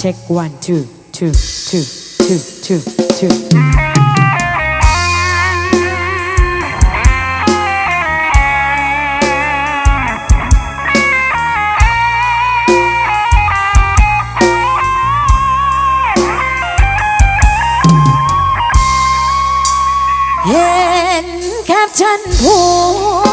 check one two two two two two two เห็นแคปชั่นผั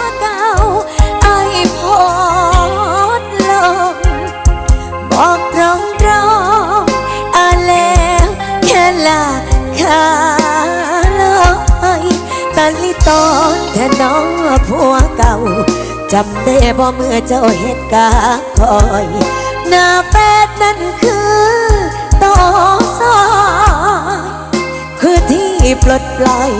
ลิตอนแท่น้องผัวเก่าจำได้บ่เมื่อเจ้าเหตุกาคอยหน้าแฟดนั่นคือต่อซอยคือที่ปลดปล่อย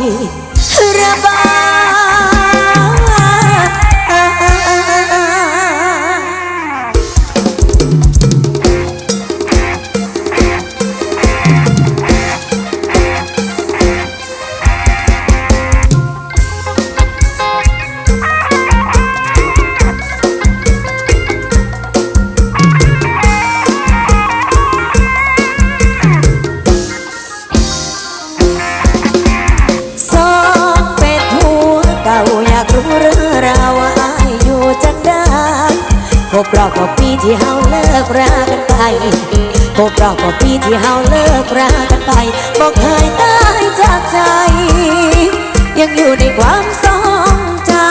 อยากรู้เรื่องราวว่าอายอยู่จังได้ครบรอบกว่าปีที่เฮาเลิกรากันไปครบรอบกว่าปีที่เฮาเลิกรากันไปบอกเคยตายจากใจ ยังอยู่ในความทรงจำ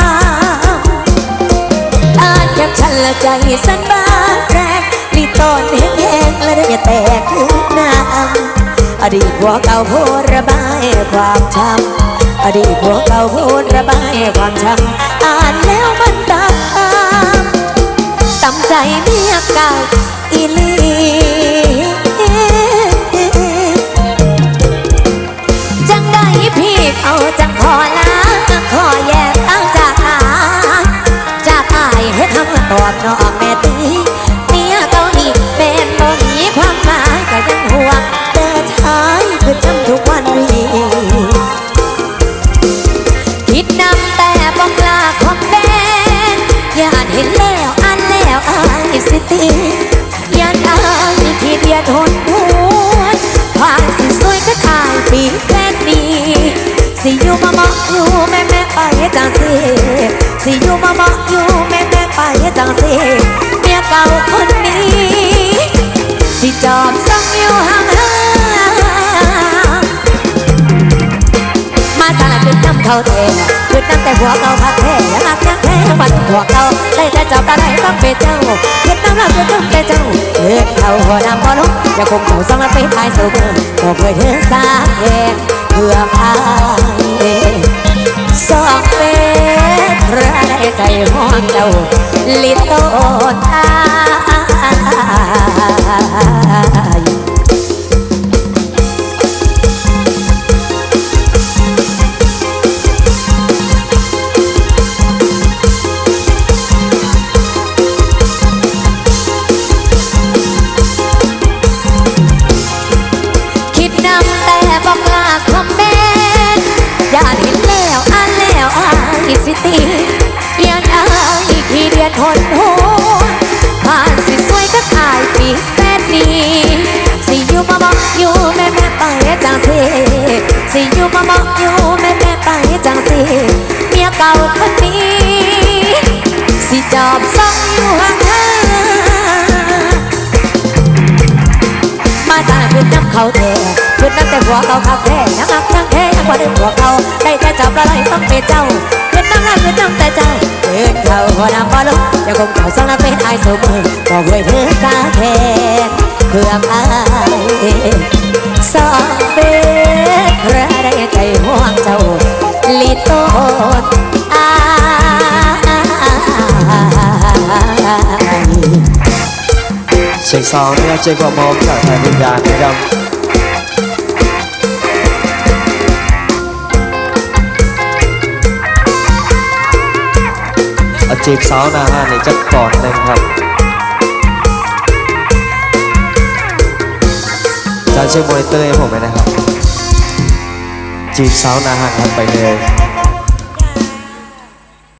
อ่านแคปชั่นละใจสั่นบาแรกรีตอนแห้งๆและได้แตกขึ้นน้ำอดีตผัวเก่าพูดระบายความช้ำ อดีตผัวเก่าพูดระบายความช้ำอ่านแล้วมันตามตำใจเมียเก่าอีลีจังได้พี่เขาจังขอลาขอแยกตั้งจากอาจากอายให้คำตอบนอ อยู่มาบอกอยู่แม่แม่ไปจังสิสิอยู่มาบอกอยู่แม่แม่ไปจังสิเมียเก่าคนนี้ สิจอบส่องอยู่ห่างๆมาสารคือน้ำเขาเทคือน้ำแต่หัวเก่าพักแท้ยังรักยังแท้ยังบัดหัวเก่าได้แต่จับตาได้ต้องเป็นเจ้าคือน้ำเราคือต้องเป็นเจ้าเพื่อนเขาหัวน้ำพอลุกอย่าคงเจ้าสองแล้วไปทายสู่เมืองบอเคยถึงสาเหตุเพื่อพา เจ้าลิโตตาย ที่เดียนทนหัวผ่านสิสวยก็ขายปีแฟนนี้สิอยู่มาบอกอยู่แม่แม่ไปจังสิสิอยู่มาบอกอยู่แม่แม่ไปจังสิเมียเก่าคนนี้ สิจอบซ่องอยู่ห่างมาสร้างคืนน้ำเขาเทคืนน้ำแต่หัวเขาคักแท้ยังอักยังแท้ยังกว่าเดิมหัวเขาได้แต่จับละลายต้องเป็นเจ้าคืนน้ำลายคืนน้ำแต่เจ้า นเขาหัวน้ำบ่ลุกย่าคงเจ้าสองละเป็นไอ้สมมือบอกไว้เธอสาแทนเพื่ออายสองเป็นพระได้ใจห่วงเจ้าลิโตนอาเช็คซาวน์นะครับเช็คความอมจากทางวิญญาณนะครับ เอาจีบสาวหนาห้าในจัดก่อนหนึ่งครับอาจารย์เช็คมอนิเตอร์ให้ผมไหมนะครับ จีบสาวหนาห้าครับไปเลย